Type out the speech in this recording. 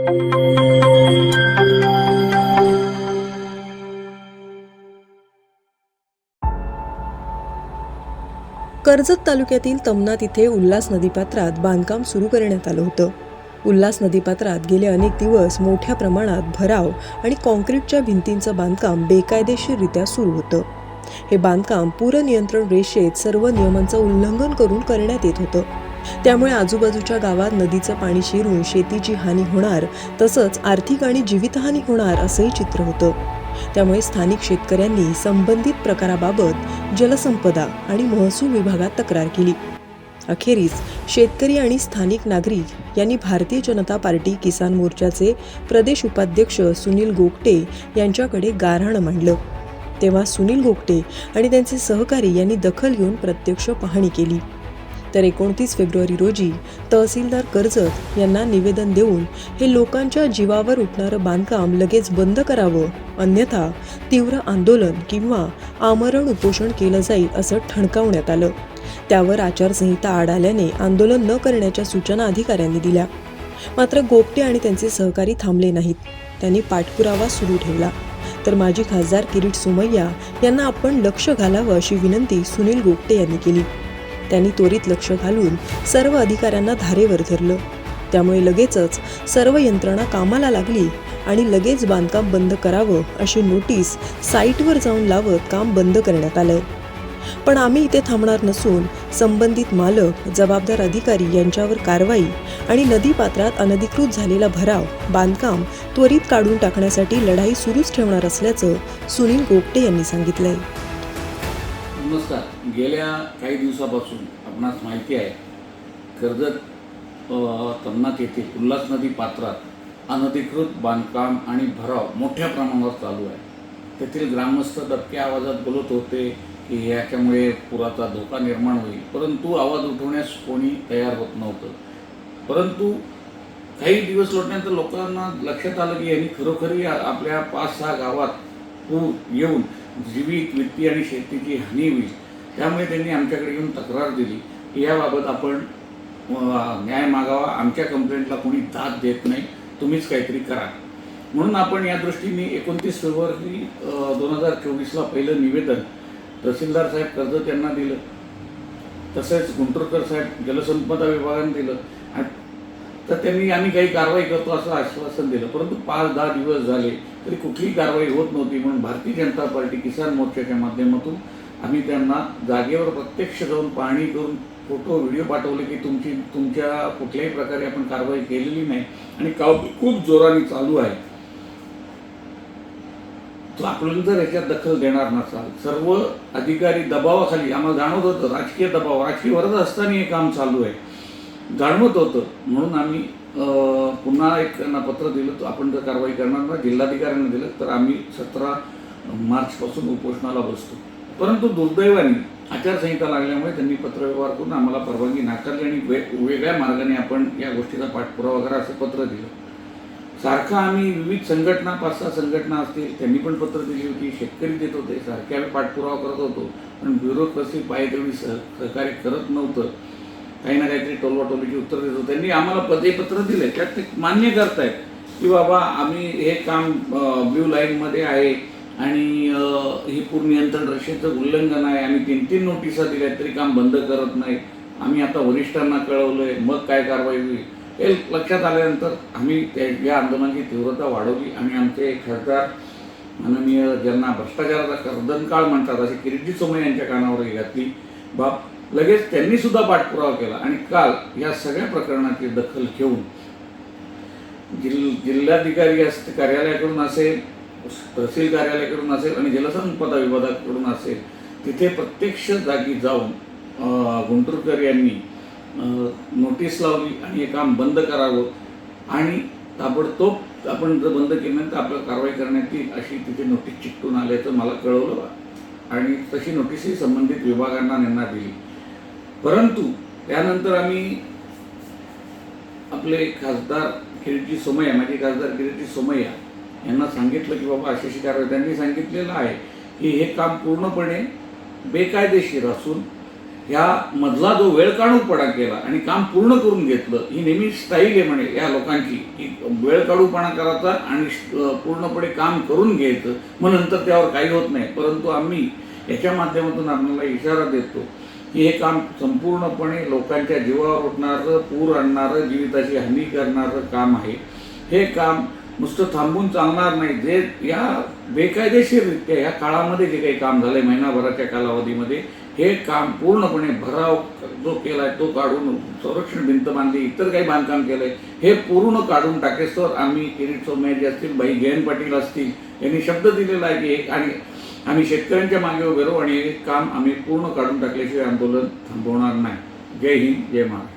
कर्जत तालुक्यातील तमनात इथे उल्हास नदीपात्रात बांधकाम सुरू करण्यात आलं होतं. उल्हास नदीपात्रात गेले अनेक दिवस मोठ्या प्रमाणात भराव आणि कॉन्क्रीटच्या भिंतींचं बांधकाम बेकायदेशीररित्या सुरू होतं. हे बांधकाम पूरनियंत्रण रेषेत सर्व नियमांचं उल्लंघन करून करण्यात येत होतं. त्यामुळे आजूबाजूच्या गावात नदीचं पाणी शिरून शेतीची हानी होणार तसंच आर्थिक आणि जीवितहानी होणार असंही चित्र होतं. त्यामुळे स्थानिक शेतकऱ्यांनी संबंधित प्रकाराबाबत जलसंपदा आणि महसूल विभागात तक्रार केली. अखेरीस शेतकरी आणि स्थानिक नागरिक यांनी भारतीय जनता पार्टी किसान मोर्चाचे प्रदेश उपाध्यक्ष सुनील गोगटे यांच्याकडे गारहाण मांडलं. तेव्हा सुनील गोगटे आणि त्यांचे सहकारी यांनी दखल घेऊन प्रत्यक्ष पाहणी केली. तर एकोणतीस फेब्रुवारी रोजी तहसीलदार कर्जत यांना निवेदन देऊन हे लोकांच्या जीवावर उठणारं बांधकाम लगेच बंद करावं अन्यथा तीव्र आंदोलन किंवा आमरण उपोषण केलं जाईल असं ठणकावण्यात आलं. त्यावर आचारसंहिता आड आल्याने आंदोलन न करण्याच्या सूचना अधिकाऱ्यांनी दिल्या. मात्र गोपटे आणि त्यांचे सहकारी थांबले नाहीत. त्यांनी पाठपुरावा सुरू ठेवला. तर माजी खासदार किरीट सुमय्या यांना आपण लक्ष घालावं अशी विनंती सुनील गोपटे यांनी केली. त्यांनी त्वरित लक्ष घालून सर्व अधिकाऱ्यांना धारेवर धरलं. त्यामुळे लगेचच सर्व यंत्रणा कामाला लागली आणि लगेच बांधकाम बंद करावं अशी नोटीस साईटवर जाऊन लावत काम बंद करण्यात आलं पण आम्ही इथे थांबणार नसून संबंधित मालक जबाबदार अधिकारी यांच्यावर कारवाई आणि नदीपात्रात अनधिकृत झालेला भराव बांधकाम त्वरित काढून टाकण्यासाठी लढाई सुरूच ठेवणार असल्याचं सुनील गोपटे यांनी सांगितलंय. नमस्कार. गेल्या काही दिवसापासून आपणास माहिती आहे कर्जत अ, येथे उल्हास नदी पात्रात अनधिकृत बांधकाम आणि भराव मोठ्या प्रमाणावर चालू आहे. तेथील ग्रामस्थ दबक्या आवाजात बोलत होते की याच्यामुळे पुराचा धोका निर्माण होईल परंतु आवाज उठवण्यास कोणी तयार होत नव्हतं. परंतु काही दिवस लोटण्यानंतर लोकांना लक्षात आलं की यांनी खरोखरी आपल्या पाच सहा गावात पूर येऊन जीवित वित्तीय आणि शेतीची हानी होईल. त्यामुळे त्यांनी आमच्याकडे येऊन तक्रार दिली. की याबाबत आपण न्याय मागावा. आमच्या कंप्लेंटला कोणी दाद देत नाही. तुम्हीच काहीतरी करा. म्हणून आपण या दृष्टीने एकोणतीस फेब्रुवारी दोन हजार चोवीसला पहिलं निवेदन तहसीलदार साहेब कर्जत यांना दिलं. तसेच गुंटूरकर साहेब जलसंपदा विभागाने दिलं. तर त्यांनी आम्ही काही कारवाई करतो असं आश्वासन दिलं. परंतु पाच दहा दिवस झाले तरी कुठलीही कारवाई होत नव्हती म्हणून भारतीय जनता पार्टी किसान मोर्चाच्या माध्यमातून आम्ही त्यांना जागेवर प्रत्यक्ष जाऊन पाहणी करून फोटो व्हिडिओ पाठवले की तुमची तुमच्या कुठल्याही प्रकारे आपण कारवाई केलेली नाही आणि काम खूप जोराने चालू आहे. तो आपण जर याच्यात दखल देणार नसाल सर्व अधिकारी दबावाखाली आम्हाला जाणवत होतं राजकीय दबाव राजकीय वरच असताना हे काम चालू आहे. जाणवत होतं. म्हणून आम्ही पुन्हा एक त्यांना पत्र दिलं तर आपण जर कारवाई करणार ना जिल्हाधिकाऱ्यांना दिलं तर आम्ही सतरा मार्चपासून उपोषणाला बसतो. परंतु दुर्दैवाने आचारसंहिता लागल्यामुळे त्यांनी पत्रव्यवहार करून आम्हाला परवानगी नाकारली आणि वे वेगळ्या मार्गाने आपण या गोष्टीचा पाठपुरावा करा असं पत्र दिलं. सारखं आम्ही विविध संघटना पाच सहा संघटना असतील त्यांनी पण पत्र दिली होती शेतकरी देत होते सारखे आम्ही पाठपुरावा करत होतो पण ब्युरोक्रसी पायदळी सह सहकार्य करत नव्हतं काही ना काहीतरी टोलवाटोलीची उत्तर देत होते. त्यांनी आम्हाला पदे पत्र दिले. त्यात ते मान्य करतायत की बाबा आम्ही हे काम ब्ल्यू लाईनमध्ये आहे आणि हे ही पूर नियंत्रण रेषेचं उल्लंघन आहे. आम्ही तीन तीन नोटिसा दिल्या तरी काम बंद करत नाही. आम्ही आता वरिष्ठांना कळवलं आहे मग काय कारवाई होईल? हे लक्षात आल्यानंतर आम्ही त्या या आंदोलनाची तीव्रता वाढवली आणि आमचे खासदार माननीय ज्यांना भ्रष्टाचाराचा कर्दनकाळ म्हणतात असे किरीटी सोमय यांच्या कानावर घातली. बाप लगेच त्यांनी सुद्धा पाठपुरावा केला आणि काल या सगळ्या प्रकरणाची दखल घेऊन जिल जिल्हाधिकारी कार्यालयाकडून असेल तहसील कार्यालयाकडून असेल आणि जलसंपदा विभागाकडून असेल तिथे प्रत्यक्ष जागी जाऊन गुंटूरकर यांनी नोटीस लावली आणि हे काम बंद करावं आणि ताबडतोब आपण जर बंद केलं तर आपल्याला कारवाई करण्यात येईल अशी तिथे नोटीस चिकटून आल्याचं मला कळवलं आणि तशी नोटीसही संबंधित विभागांना यांना दिली. परंतु त्यानंतर आम्ही आपले खासदार किरीटी सोमय्या माझे खासदार किरीटी सोमय्या यांना सांगितलं की बाबा अशी अशी कारवाई त्यांनी सांगितलेलं आहे की हे काम पूर्णपणे बेकायदेशीर असून ह्या मधला जो वेळकाढूपणा केला आणि काम पूर्ण करून घेतलं ही नेहमी स्टाईल आहे म्हणे या लोकांची. की वेळकाढूपणा करायचा आणि पूर्णपणे काम करून घ्यायचं मग नंतर त्यावर काही होत नाही. परंतु आम्ही याच्या माध्यमातून आपल्याला इशारा देतो की हे काम संपूर्णपणे लोकांच्या जीवावर उठणारं पूर आणणारं जीविताची हानी करणारं काम आहे. हे काम नुसतं थांबून चालणार नाही. जे या बेकायदेशीररित्या या काळामध्ये जे काही काम झालं आहे महिनाभराच्या कालावधीमध्ये हे काम पूर्णपणे भराव जो केला आहे तो काढून संरक्षण भिंत बांधली इतर काही बांधकाम केलं आहे हे पूर्ण काढून टाकेस्तवर आम्ही किरीट सोमय्याजी असतील भाई जयंत पाटील असतील यांनी शब्द दिलेला आहे की एक आणि आम्ही शेतकऱ्यांच्या मागे उभे राहू आणि काम आम्ही पूर्ण काढून टाकल्याशिवाय आंदोलन थांबवणार नाही. जय हिंद जय महाराष्ट्र.